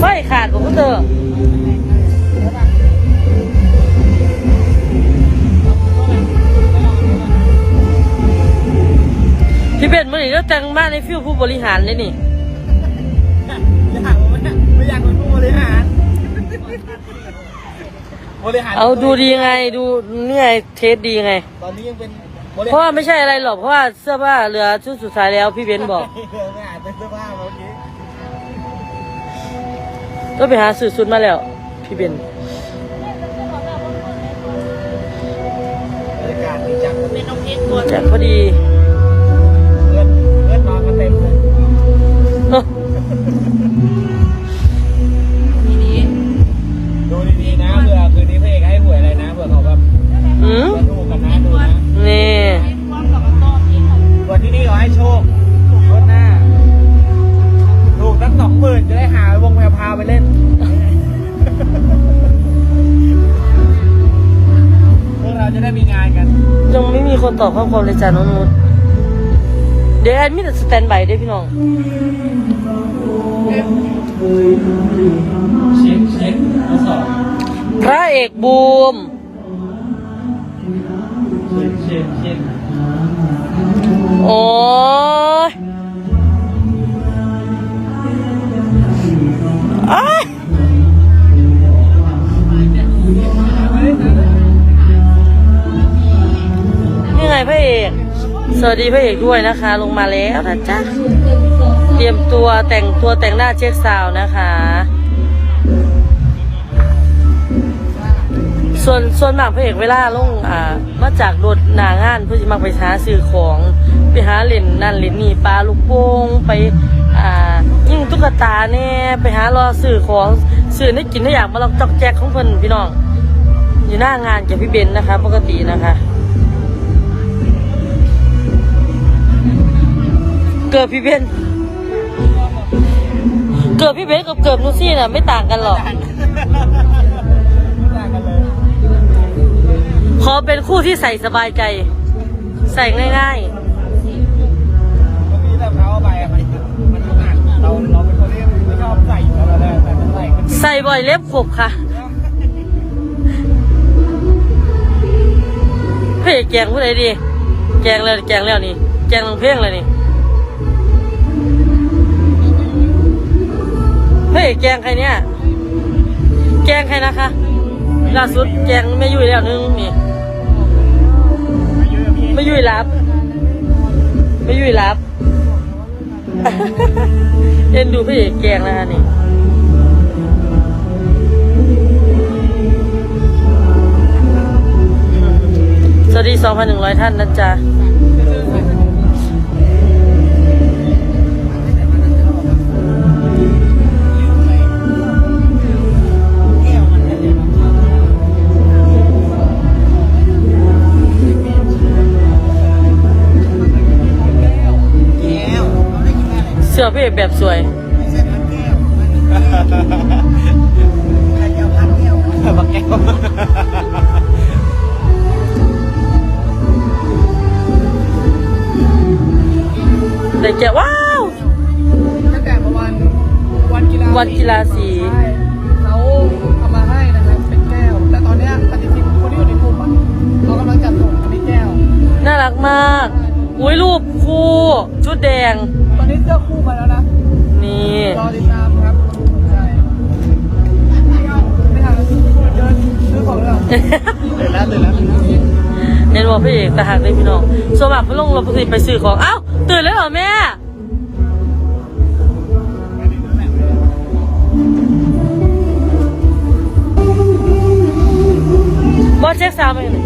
ไฟขาดของคุณเธอพี่เบนมื่อนี้ก็แต่งมาในฟิวผู้บริหารเลยนี่อยากไม่ไม่อยากเป็นผู้บริหารบริหารเอาดูดีไงดูนี่ไงเทสดีไง ตอนนี้ยังเป็นบริเพราะว่าไม่ใช่อะไรหรอกเพราะว่าเสื้อผ้าเหลือชุดสุดท้ายแล้วพี่เบนบอกไม่อ่านเป็นเสื้อผ้าเมื่อกี้ก็ไปหาซื้อชุดมาแล้ว พี่เบนบรรยากาศดีจังเป็นน้องเอ็กซ์ตัวจากพอดี ตอบข้อความเลยจ้าน้องนุชเดี๋ยวแอดมินสแตนบายได้พี่น้องเช็คเช็คทดสอบพระเอกบูม เช็คเช็คเช็คโอ้ยอ้าย นี่ไงพระเอก สวัสดีพระเอกด้วยนะคะ ลงมาแล้วนะจ๊ะ เตรียมตัวแต่งตัวแต่งหน้าเช็คซาวนะคะ ส่วนส่วนมากพระเอกเวลาลงอ่ามาจากรถหนางานเพื่อจะมาไปหาซื้อของไปหาเล่นนั่นเล่นนี่ปลาลูกโป่งไปอ่ายิ่งตุ๊กตาแน่ไปหารอซื้อของซื้อได้กินได้อยากมาลองจอกแจกของเพิ่นพี่น้องอยู่หน้างานกับพี่เบนนะคะ ปกตินะคะ เกิดพี่เบนเกิดพี่เบนกับเกิดนูซี่น่ะไม่ต่างกันหรอกไม่ต่างกันเลยขอเป็นคู่ที่ใส่สบายใจ ใส่ง่ายวันนี้แบบเขายใส่มันๆใส่บ่อยเล็บขบค่ะเพ่แกงผู้ใดดี แกงแล้วแกงแล้วนี่ แกงลงเพ่งเลยนี่ เพ่แกงใครเนี่ย แกงใครนะคะ ล่าสุดแกงไม่ยุ่ยแล้วนึงนี่ไม่เยอะพี่ไม่ยุ่ยรับ ไม่ยุ่ยรับเอ็นดูพี่เอกแกงนะคะนี่สวัสดี 2,100 ท่านนะจ๊ะ สื้อพี่เอกแบบสวย บักแก้วแต่แกว้าว ตั้งแต่ประมาณวันกีฬาวันกีฬาสี ใช่เขาเอามาให้นะครับเป็นแก้ว แต่ตอนเนี้ยปฏิทินคนที่อยู่ในกลุ่มอะเขากำลังจัดส่งอันนี้แก้ว น่ารักมาก อุ้ยรูปคู่ ชุดแดง นี่รอติดตามครับใช่ไม่ทันเดินซื้อของแล้วตื่นแล้วตื่นแล้วเน้นว่าพี่เอกตาหักเลยพี่น้องสมัครพี่ลงรถปกติไปซื้อของ เอ้า ตื่นแล้วเหรอแม่บอสเช็คซาวด์ไหน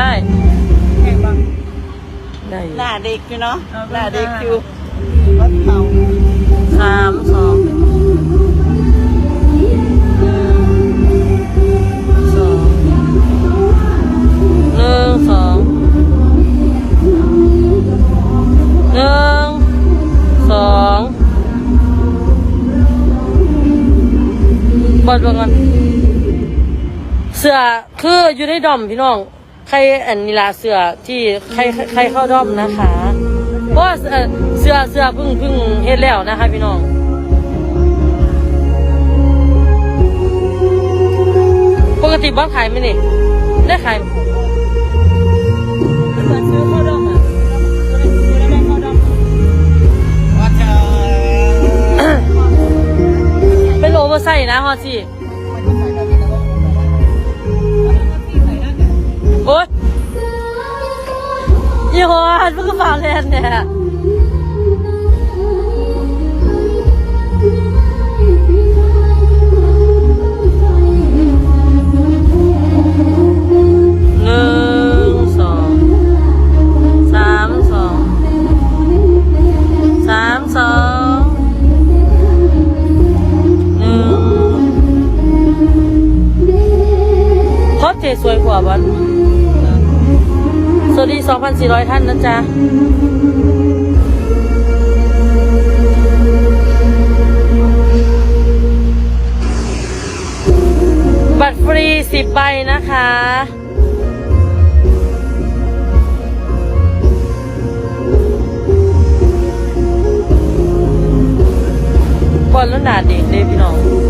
ได้ได้อยู่หน้าเด็กอยู่เนาะหน้าเด็กอยู่วัดเขาสามสองหนึ่งสองหนึ่งสองหนึ่งสองบอดบอกันเสือคืออยู่ในดอมพี่น้อง ใครอันนี้ละเสือที่ใครใครเข้าดอมนะคะเพราะว่าเอ่อเสื้อเสื้อเพึ่งเพึ่งเฮ็ดแล้วนะคะพี่น้องปกติบ้านขายไหมนี่ได้ขายว่าเจอเป็นโอเวอร์ไซส์นะฮอซี่ อ๊ยยี่ห้อหันเพิ่งกระเป๋าแลนด์เนี่ยหนึ่งสองสามสองสามสองหนึ่งโคตรเจสวยกว่าบัน สวัสดี2,400 ท่านนะจ๊ะบัตรฟรี 10 ใบนะคะบอลแล้วหนาเด็กเลยพี่น้อง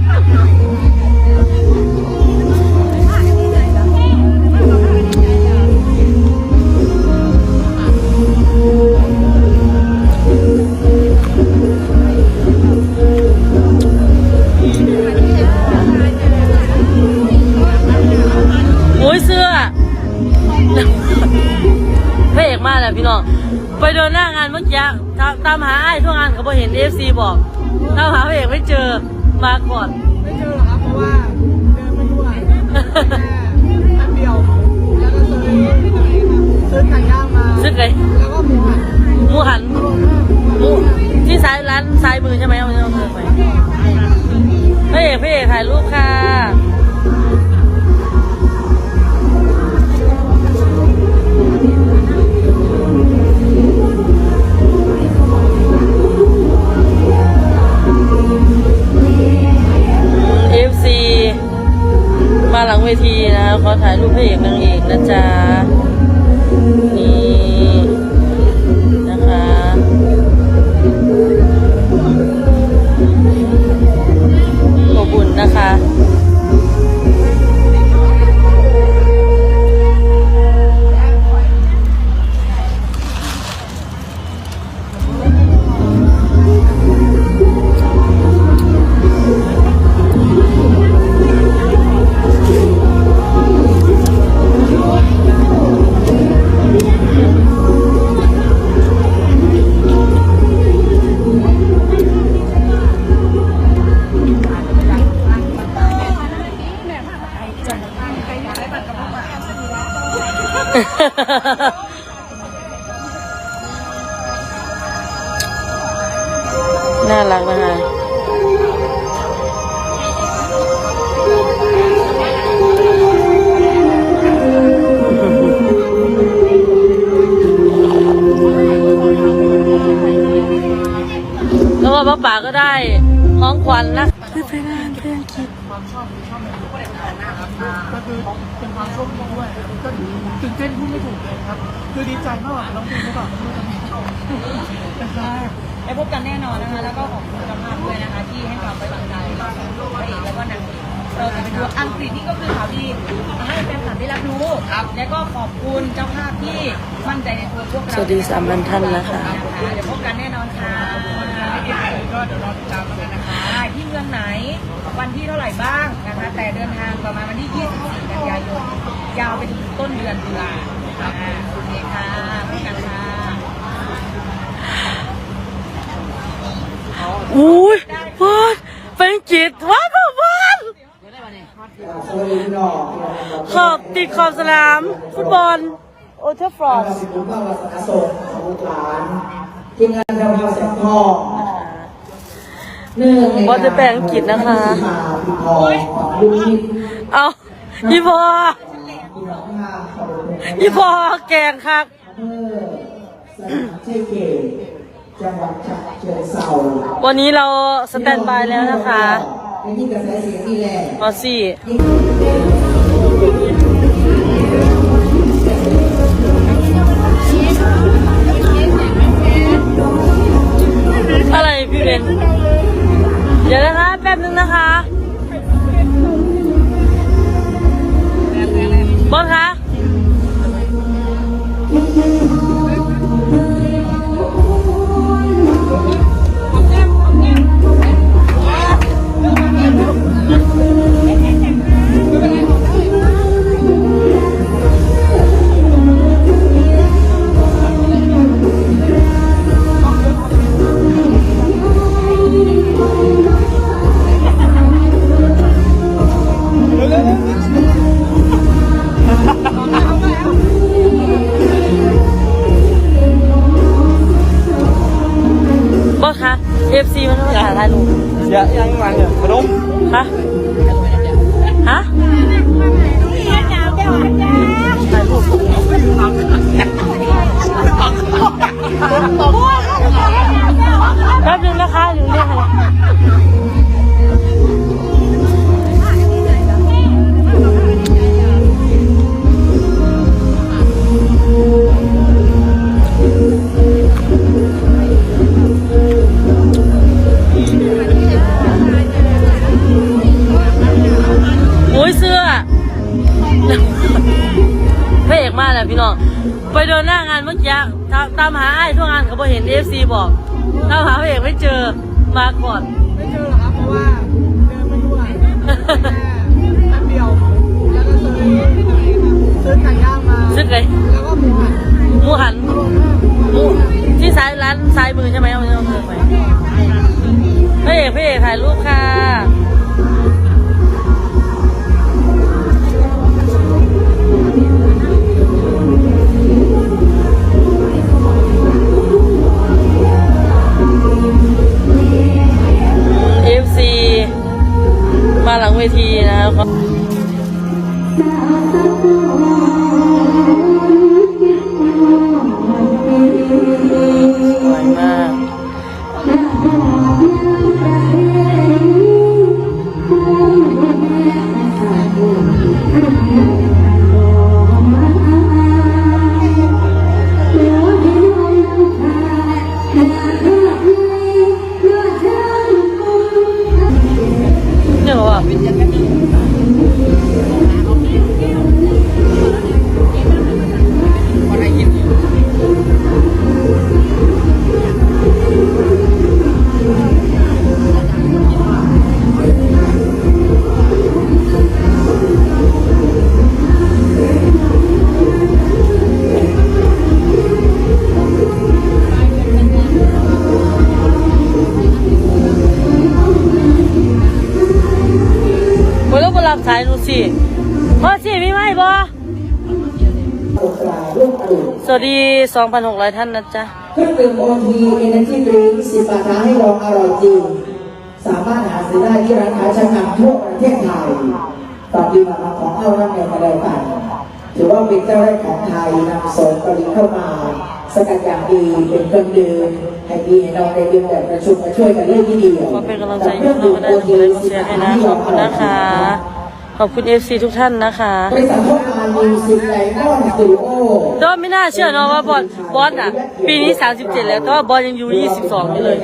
กเห็นเอฟซีบอกตามหาพระเอกไม่เจอมาก่อน ไม่เจอหรอกครับเพราะว่าเดินไม่ทั่วแค่แป๊บเดียวแล้วก็ซื้อซื้อไก่ย่างมาซึ่งไงแล้วก็หมูหันหมูหันหมูที่ซ้ายร้านซ้ายมือใช่ไหมเอาเอาเดินไปพระเอกพระเอกถ่ายรูปค่ะ หลังเวทีนะขอถ่ายรูปพระเอกนางเอกนะจ๊ะนี่นะคะอบอุ่นนะคะ น่ารักนะคะแล้วก็ป้าป๋าก็ได้ของควันนะ คิดความชอบคือชอบแบบก็คือเป็นความโชคดีด้วยก็ตื่นเต้นพูดไม่ถูกเลยครับ คือดีใจมากน้องเพลงเขาแบบไม่รู้จะมีเขานะครับได้พบกันแน่นอนนะคะ แล้วก็ขอบคุณเจ้าภาพด้วยนะคะ ที่ให้ความไว้วางใจพระเอกแล้วก็นางเอกเราจะไปดูอังกฤษนี่ก็คือข่าวดีให้แฟนคลับได้รับรู้ครับแล้วก็ขอบคุณเจ้าภาพที่มั่นใจในตัวพวกเราสวัสดีสามพันท่านนะคะเดี๋ยวพบกันแน่นอนค่ะก็เดี๋ยวรอติดตามกันนะคะ ใช่ที่เมืองไหน วันที่เท่าไหร่บ้างนะคะ แต่เดินทางประมาณวันที่ 24 กันยายน ยาวไปถึงต้นเดือนตุลาครับโอเคค่ะพบกันค่ะอุ้ยพอดเป็นจิตว้าวพอดขอบติดขอบสนาม ฟุตบอล โอเทอร์ฟรอสสิบุญภาพวาสนาส่งของลูกหลานทีมงานทำข่าวแสงทองเนื่องใน บอลจะแปลอังกฤษนะคะมาปีทองของลูกนิดเอาอีพอปีสองห้าขอบคุณอีพอแกงครับอำเภอสนามเชเกตจังหวัดฉะเชิงเทราวันนี้เราสแตนบายแล้วนะคะในที่กระแสเสียงนี่แหละมอซี่ กเห็นเอฟซีบอกตามหาพระเอกไม่เจอมาก่อน ไม่เจอหรอกครับเพราะว่าเดินไม่ทั่วแค่แป๊บเดียวแล้วก็ซื้อซื้อไก่ย่างมาซึ่งไงแล้วก็หมูหันหมูหันหมูที่ซ้ายร้านซ้ายมือใช่ไหมเอาเอามือไปพระเอกพระเอกถ่ายรูปค่ะ เวทีนะครับสวยมาก วัสดี 2,600 ท่านนะจ๊ะเครื่องดื่มโอทีเอเนจีดริงสิบบาทท้าให้ลองอร่อยจริง สามารถหาซื้อได้ที่ร้านค้าชั้นนำทั่วประเทศไทยตอนนี้มาของเอาน้ำเงินมาแล้วกันถือว่าเป็นเจ้าแรกของไทยนำส่งผลิตเข้ามาสกัดอย่างดีเป็นเครื่องดื่มให้พี่ให้น้องได้ดื่มแบบประชุมมาช่วยกันเรื่องที่ดีขอเป็นกำลังใจให้เราก็ได้กดไลค์กดแชร์ให้นะขอบคุณนะคะ ขอบคุณ FC ทุกท่านนะคะ บริษัทพวกงานมิวสิกไลมอนสตูดิโอแต่ว่าไม่น่าเชื่อเนาะว่าบอลบอลอะ ปีนี้ 37 แล้วแต่ว่าบอลยังอยู่ 22อยู่เลย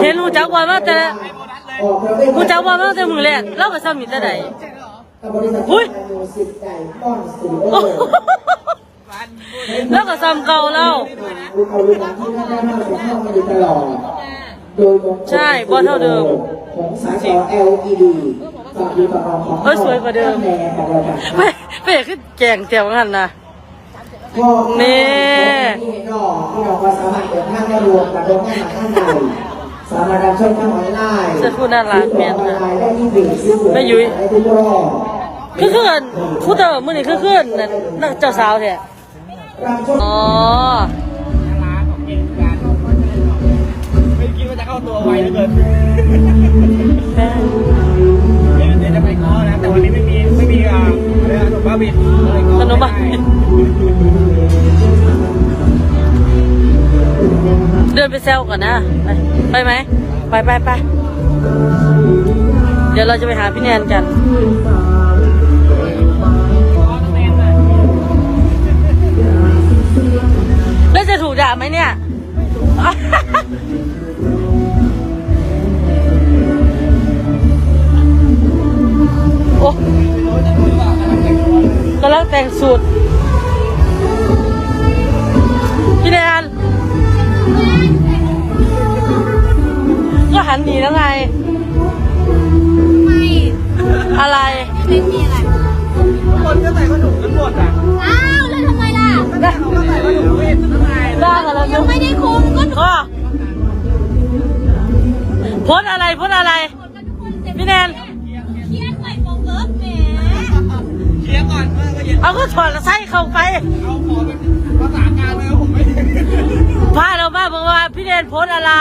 เห็นรู้จักบอลมาแต่ออกประเภทรู้จักบอลมาตั้งแต่มือแรกเราก็ซ้ำมีแต่ใดกับบริษัทอุ๊ยมิวสิกไลมอนสตูดิโอแล้วก็ซ้ำเก่าแล้วลูกเอาลูกหลานที่ท่านได้มาส่งเข้ามาโดยตลอดโดยมงคลใช่บอลเท่าเดิมของสายจอ LED ฝากดูตลอดของเอ้ยสวยกว่าเดิมแม่ของ เราค่ะไม่ไม่อยากขึ้นแกงเตียวงั้นนะพ่อนี่ที่น้องที่เราก็สามารถเดินทางได้รวมกับโรงงานมาข้างในสามารถรับชมทางออนไลน์เสื้อคู่น่ารักแม่นออนนะไลน์ได้ที่เพจซื้อหวยแม่ยุ้ยได้ทุกรอบคือคืนคู่เตอร์มือนี่คือคืนนั่นนั่นเจ้าสาวแท้รับชมอ๋อไม่คิดว่าจะเข้าตัวไวเหลือเกิน อะไรนะขนมบ้าบินเลยง้อขนมบ้าไได้เดินไปแซวก่อนนะ ไปไปไหม ไปไปไปเดี๋ยวเราจะไปหาพี่แนนกันแล้วจะถูกด่าไหมเนี่ยโอ้ กำลังแต่งสูตรพี่แนนก็หันหนีแล้วไง ไม่อะไร ไม่มีอะไร ทุกคนก็ใส่ขนมกันหมดอะอ้าวแล้วทำไมล่ะ เขาก็ใส่ขนมเวททั้งไงบ้างอะไรยังไม่ได้คุมก็ก็โพสอะไรโพสอะไรพี่แนนเครี เย็นเอาก็ถอดไส้เข้าไปเอาขอเป็นภาษากลางเลยผมไม่พาเรามาบอกว่าพี่แนนโพสอะไร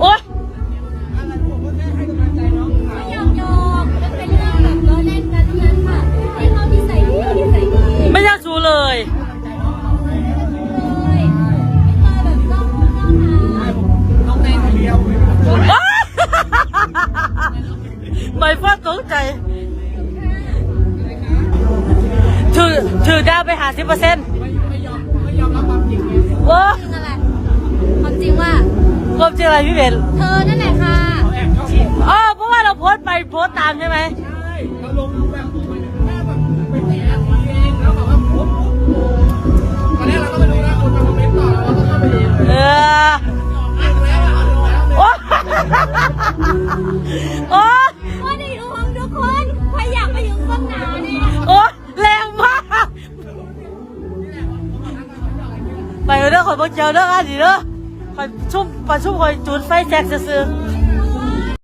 โอ๊ยอะไรผมก็แค่ให้กำลังใจน้องเขาหยอกหยอกมันเป็นเรื่องแบบล้อเล่นกันทั้งนั้นค่ะให้เขาที่ใส่ดีที่ใส่ดีเลยไม่อยากชูเลยไม่มาแบบต้องต้องหาน้องในคนเดียว อ๊ะไม่ฟ้าตกใจ ถือถือดาวไปหาสิบเปอร์เซ็นต์ไม่ยอมไม่ยอมรับความจริงไงว้าจริงอะไรความจริงว่าความจริงอะไรพี่เบนเธอนั่นแหละค่ะเขาแอบชอบผมอ๋อเพราะว่าเราโพสต์ไปโพสต์ตามใช่ไหมใช่เราลงแบบแค่แบบไปแตะเองแล้วแบบว่าปุ๊บตอนแรกเราก็ไม่รู้นะคนมาคอมเมนต์ต่อเราก็เข้าไปเองเออโอ้ ไปเด้อขอยบอกเจียวเด้ออะดิเด้อคอยชุ่มปลาชุ่มคอยจุดไฟแจกซื้อ